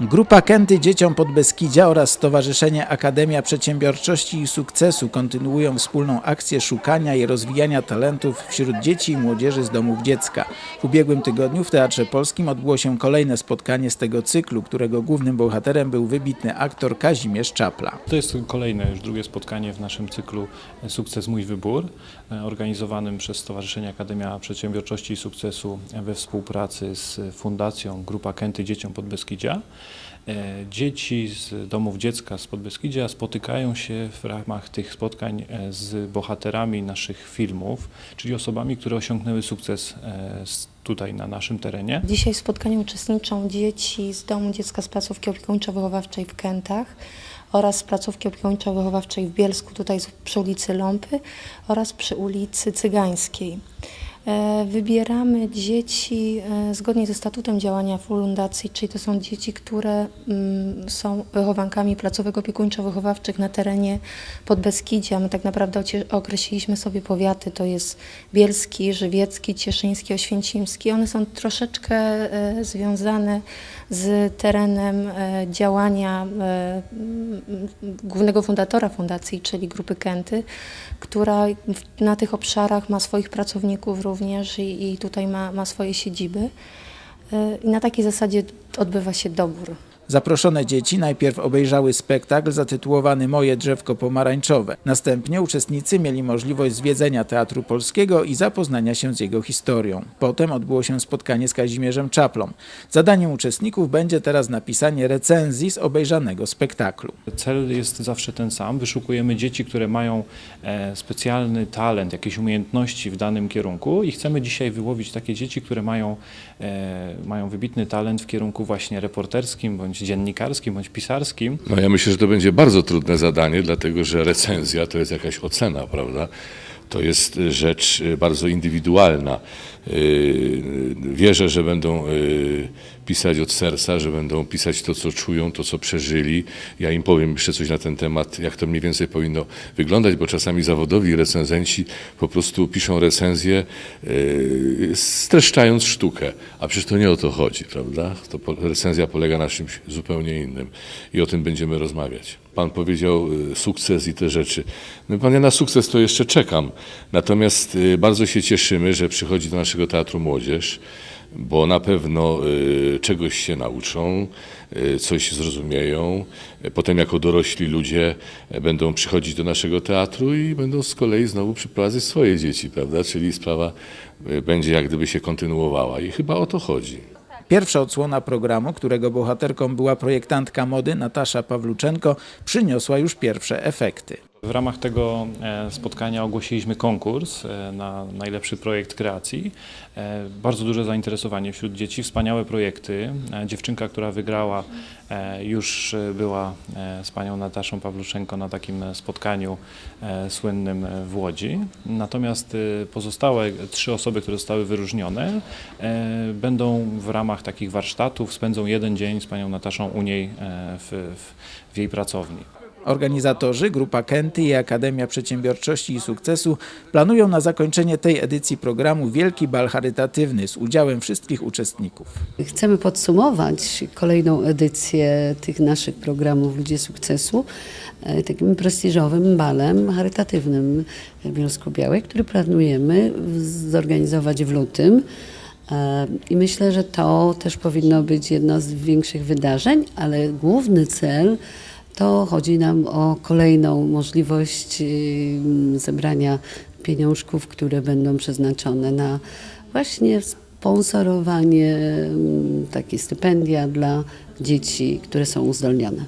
Grupa Kenty Dzieciom Podbeskidzia oraz Stowarzyszenie Akademia Przedsiębiorczości i Sukcesu kontynuują wspólną akcję szukania i rozwijania talentów wśród dzieci i młodzieży z domów dziecka. W ubiegłym tygodniu w Teatrze Polskim odbyło się kolejne spotkanie z tego cyklu, którego głównym bohaterem był wybitny aktor Kazimierz Czapla. To jest kolejne, już drugie spotkanie w naszym cyklu Sukces Mój Wybór, organizowanym przez Stowarzyszenie Akademia Przedsiębiorczości i Sukcesu we współpracy z Fundacją Grupa Kenty Dzieciom Podbeskidzia. E, Dzieci z domów dziecka z Podbeskidzia spotykają się w ramach tych spotkań e, z bohaterami naszych filmów, czyli osobami, które osiągnęły sukces e, tutaj na naszym terenie. Dzisiaj w spotkaniu uczestniczą dzieci z Domu Dziecka z placówki opiekuńczo-wychowawczej w Kętach oraz z placówki opiekuńczo-wychowawczej w Bielsku, tutaj przy ulicy Ląpy oraz przy ulicy Cygańskiej. E, Wybieramy dzieci e, zgodnie ze statutem działania fundacji, czyli to są dzieci, które mm, są wychowankami placówek opiekuńczo-wychowawczych na terenie Podbeskidzia. My tak naprawdę określiliśmy sobie powiaty, to jest Bielski, Żywiecki, Cieszyński, Oświęcimski. One są troszeczkę e, związane z terenem działania głównego fundatora fundacji, czyli Grupy Kenty, która na tych obszarach ma swoich pracowników również i, i tutaj ma, ma swoje siedziby. E, I na takiej zasadzie odbywa się dobór. Zaproszone dzieci najpierw obejrzały spektakl zatytułowany Moje drzewko pomarańczowe. Następnie uczestnicy mieli możliwość zwiedzenia Teatru Polskiego i zapoznania się z jego historią. Potem odbyło się spotkanie z Kazimierzem Czaplą. Zadaniem uczestników będzie teraz napisanie recenzji z obejrzanego spektaklu. Cel jest zawsze ten sam. Wyszukujemy dzieci, które mają e, specjalny talent, jakieś umiejętności w danym kierunku i chcemy dzisiaj wyłowić takie dzieci, które mają, e, mają wybitny talent w kierunku właśnie reporterskim, bądź dziennikarskim, bądź pisarskim. No ja myślę, że to będzie bardzo trudne zadanie, dlatego że recenzja to jest jakaś ocena, prawda? To jest y, rzecz y, bardzo indywidualna. Y, Wierzę, że będą y, pisać od serca, że będą pisać to, co czują, to, co przeżyli. Ja im powiem jeszcze coś na ten temat, jak to mniej więcej powinno wyglądać, bo czasami zawodowi recenzenci po prostu piszą recenzję, y, streszczając sztukę, a przecież to nie o to chodzi, prawda? To recenzja polega na czymś zupełnie innym i o tym będziemy rozmawiać. Pan powiedział y, sukces i te rzeczy. No pan, ja na sukces to jeszcze czekam. Natomiast y, bardzo się cieszymy, że przychodzi do naszego teatru młodzież, bo na pewno y, czegoś się nauczą, y, coś zrozumieją. Potem jako dorośli ludzie y, będą przychodzić do naszego teatru i będą z kolei znowu przyprowadzać swoje dzieci, prawda? Czyli sprawa y, będzie jak gdyby się kontynuowała i chyba o to chodzi. Pierwsza odsłona programu, którego bohaterką była projektantka mody Natasza Pawluczenko, przyniosła już pierwsze efekty. W ramach tego e, spotkania ogłosiliśmy konkurs e, na najlepszy projekt kreacji. E, Bardzo duże zainteresowanie wśród dzieci, wspaniałe projekty. Dziewczynka, która wygrała, już była z panią Nataszą Pawluszenko na takim spotkaniu słynnym w Łodzi. Natomiast pozostałe trzy osoby, które zostały wyróżnione, będą w ramach takich warsztatów, spędzą jeden dzień z panią Nataszą u niej w, w jej pracowni. Organizatorzy, Grupa Kenty i Akademia Przedsiębiorczości i Sukcesu planują na zakończenie tej edycji programu wielki bal charytatywny z udziałem wszystkich uczestników. Chcemy podsumować kolejną edycję tych naszych programów Ludzie Sukcesu e, takim prestiżowym balem charytatywnym w Białej, który planujemy zorganizować w lutym. E, I myślę, że to też powinno być jedno z większych wydarzeń, ale główny cel to chodzi nam o kolejną możliwość y, zebrania pieniążków, które będą przeznaczone na właśnie sponsorowanie, mm, takie stypendia dla dzieci, które są uzdolnione.